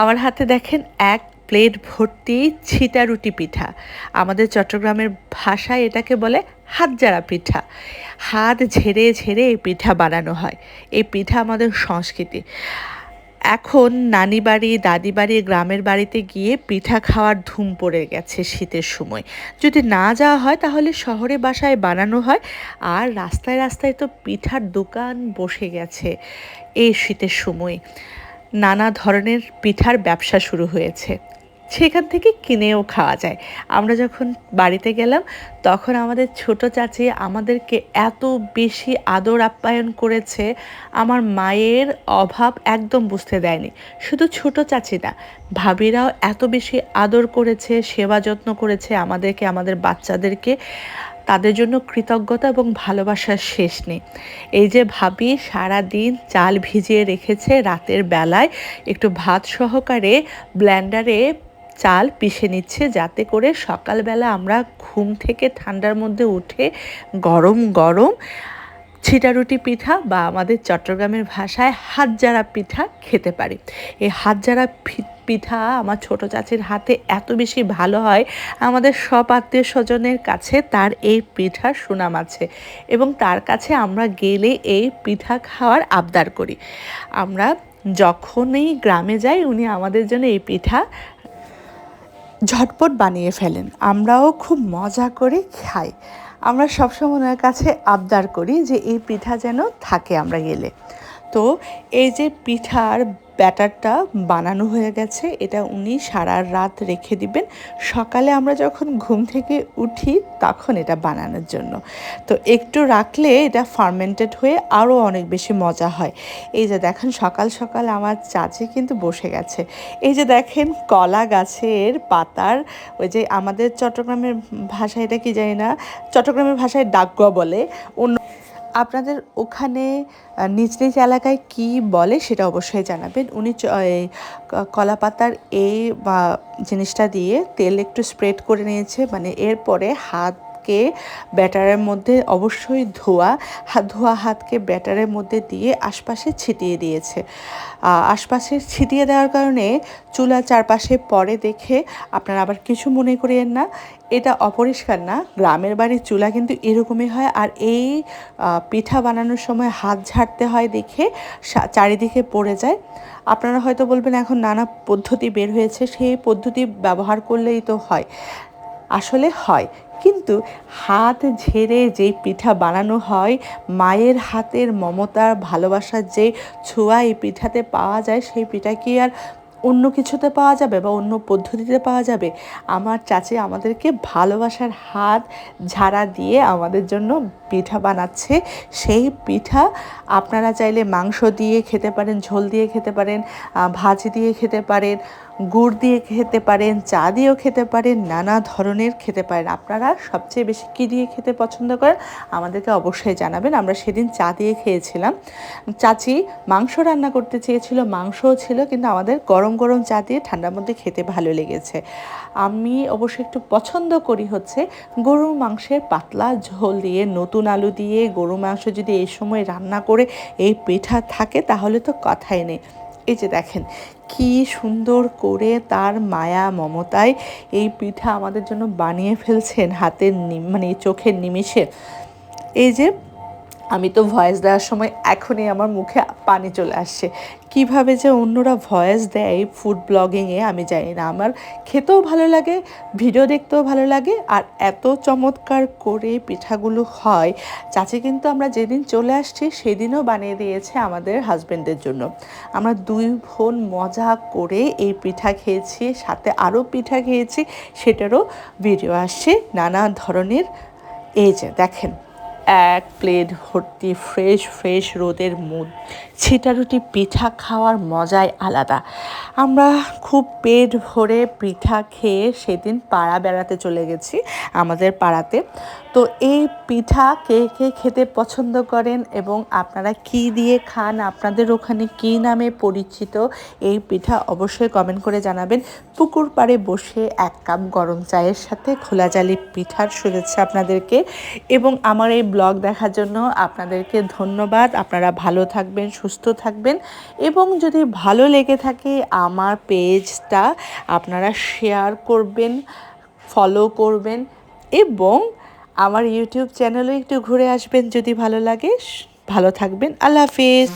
আমার হাতে দেখেন এক প্লেট ভর্তি ছিটা রুটি পিঠা। আমাদের চট্টগ্রামের ভাষায় এটাকে বলে হাত জারা পিঠা। হাত ঝেড়ে ঝেড়ে এই পিঠা বানানো হয়। এই পিঠা আমাদের সংস্কৃতি। এখন নানি বাড়ি দাদি বাড়ি গ্রামের বাড়িতে গিয়ে পিঠা খাওয়ার ধুম পড়ে গেছে শীতের সময়। যদি না যাওয়া হয় তাহলে শহরে বাসায় বানানো হয়। আর রাস্তায় রাস্তায় তো পিঠার দোকান বসে গেছে এই শীতের সময়। নানা ধরনের পিঠার ব্যবসা শুরু হয়েছে। সেখান থেকে কিনেও খাওয়া যায়। আমরা যখন বাড়িতে গেলাম, তখন আমাদের ছোট চাচি আমাদেরকে এত বেশি আদর আপ্যায়ন করেছে, আমার মায়ের অভাব একদম বুঝতে দেয়নি। শুধু ছোট চাচি না, ভাবিরাও এত বেশি আদর করেছে, সেবা যত্ন করেছে আমাদেরকে, আমাদের বাচ্চাদেরকে। তাদের জন্য কৃতজ্ঞতা এবং ভালোবাসার শেষ নেই। এই যে ভাবি সারা দিন চাল ভিজিয়ে রেখেছে রাতের বেলায়, একটু ভাত সহকারে ব্ল্যান্ডারে চাল পিষে নিচ্ছে যাতে করে সকালবেলা আমরা ঘুম থেকে ঠান্ডার মধ্যে উঠে গরম গরম ছিটারুটি পিঠা বা আমাদের চট্টগ্রামের ভাষায় হাতজারা পিঠা খেতে পারি। এই হাতজারা পিঠা আমার ছোট চাচির হাতে এত বেশি ভালো হয়। আমাদের সব আত্মীয় স্বজনের কাছে তার এই পিঠার সুনাম আছে এবং তার কাছে আমরা গেলে এই পিঠা খাওয়ার আবদার করি। আমরা যখনই গ্রামে যাই, উনি আমাদের জন্য এই পিঠা ঝটপট বানিয়ে ফেলেন। আমরাও খুব মজা করে খাই। আমরা সবসময় ওনার কাছে আবদার করি যে এই পিঠা যেন থাকে আমরা গেলে। তো এই যে পিঠার ব্যাটারটা বানানো হয়ে গেছে, এটা উনি সারা রাত রেখে দিবেন। সকালে আমরা যখন ঘুম থেকে উঠি, তখন এটা বানানোর জন্য। তো একটু রাখলে এটা ফার্মেন্টেড হয়ে আরও অনেক বেশি মজা হয়। এই যে দেখেন, সকাল সকাল আমার চাচি কিন্তু বসে গেছে। এই যে দেখেন, কলা গাছের পাতার ওই যে আমাদের চট্টগ্রামের ভাষায় এটা কি জানি না, চট্টগ্রামের ভাষায় ডাকুয়া বলে, অন্য আপনাদের ওখানে নিজ নিজ এলাকায় কি বলে সেটা অবশ্যই জানাবেন। উনি কলা পাতার এই বা জিনিসটা দিয়ে তেল একটু স্প্রেড করে নিয়েছে মানে এরপরে হাত হাতকে ব্যাটারের মধ্যে অবশ্যই ধোয়া ধোয়া হাতকে ব্যাটারের মধ্যে দিয়ে আশপাশে ছিটিয়ে দিয়েছে। আশপাশে ছিটিয়ে দেওয়ার কারণে চুলা চারপাশে পরে দেখে আপনারা আবার কিছু মনে করিয়েন না। এটা অপরিষ্কার না, গ্রামের বাড়ির চুলা কিন্তু এরকমই হয় আর এই পিঠা বানানোর সময় হাত ঝাড়তে হয় দেখে চারিদিকে পড়ে যায়। আপনারা হয়তো বলবেন এখন নানা পদ্ধতি বের হয়েছে, সেই পদ্ধতি ব্যবহার করলেই তো হয়। আসলে হয়। কিন্তু হাত ঝেড়ে যেই পিঠা বানানো হয়, মায়ের হাতের মমতার ভালোবাসার যে ছোঁয়া এই পিঠাতে পাওয়া যায়, সেই পিঠা কি আর অন্য কিছুতে পাওয়া যাবে বা অন্য পদ্ধতিতে পাওয়া যাবে? আমার চাচি আমাদেরকে ভালোবাসার হাত ঝাড়া দিয়ে আমাদের জন্য পিঠা বানাচ্ছে। সেই পিঠা আপনারা চাইলে মাংস দিয়ে খেতে পারেন, ঝোল দিয়ে খেতে পারেন ভাজি দিয়ে খেতে পারেন গুড় দিয়ে খেতে পারেন, চা দিয়েও খেতে পারেন, নানা ধরনের খেতে পারেন। আপনারা সবচেয়ে বেশি কী দিয়ে খেতে পছন্দ করেন? আমাদেরকে অবশ্যই জানাবেন। আমরা সেদিন চা দিয়ে খেয়েছিলাম। চাচি মাংস রান্না করতে চেয়েছিল, মাংসও ছিল, কিন্তু আমাদের গরম গরম চা দিয়ে ঠান্ডার মধ্যে খেতে ভালো লেগেছে। আমি অবশ্যই একটু পছন্দ করি হচ্ছে গরুর মাংসের পাতলা ঝোল দিয়ে, নতুন আলু দিয়ে গরু মাংস যদি এই সময় রান্না করে এই পিঠা থাকে, তাহলে তো কথাই নেই। এই যে দেখেন কি সুন্দর করে তার মায়া মমতায় এই পিঠা আমাদের জন্য বানিয়ে ফেলছেন হাতের মানে চোখের নিমিষে। এই যে আমি তো ভয়েস দেওয়ার সময় এখনই আমার মুখে পানি চলে আসছে। কীভাবে যে অন্যরা ভয়েস দেয় ফুড ব্লগিংয়ে আমি জানি না। আমার খেতেও ভালো লাগে ভিডিও দেখতেও ভালো লাগে, আর এত চমৎকার করে পিঠাগুলো হয়। চাচি কিন্তু আমরা যেদিন চলে আসছি, সেদিনও বানিয়ে দিয়েছে আমাদের হাজব্যান্ডের জন্য। আমরা দুই বোন মজা করে এই পিঠা খেয়েছি, সাথে আরও পিঠা খেয়েছি, সেটারও ভিডিও আসছে নানা ধরনের। এই যে, দেখেন। এক প্লেট ভর্তি ফ্রেশ ফ্রেশ রোদের মুদ। ছিটা রুটি পিঠা খাওয়ার মজাই আলাদা। আমরা খুব পেট ভরে পিঠা খেয়ে সেদিন পাড়া বেড়াতে চলে গেছি আমাদের পাড়াতে। তো এই পিঠা কে কে খেতে পছন্দ করেন এবং আপনারা কি দিয়ে খান, আপনাদের ওখানে কি নামে পরিচিত, এই পিঠা অবশ্যই কমেন্ট করে জানাবেন। পুকুর পাড়ে বসে এক কাপ গরম চায়ের সাথে খোলা জালি পিঠার শুভেচ্ছা আপনাদেরকে এবং আমার এই ব্লগ দেখার জন্য আপনাদেরকে ধন্যবাদ। আপনারা ভালো থাকবেন, সুস্থ থাকবেন এবং যদি ভালো লেগে থাকে আমার পেজটা আপনারা শেয়ার করবেন ফলো করবেন এবং আমার ইউটিউব চ্যানেলে একটু ঘুরে আসবেন যদি ভালো লাগে। ভালো থাকবেন। আল্লাহ হাফিজ।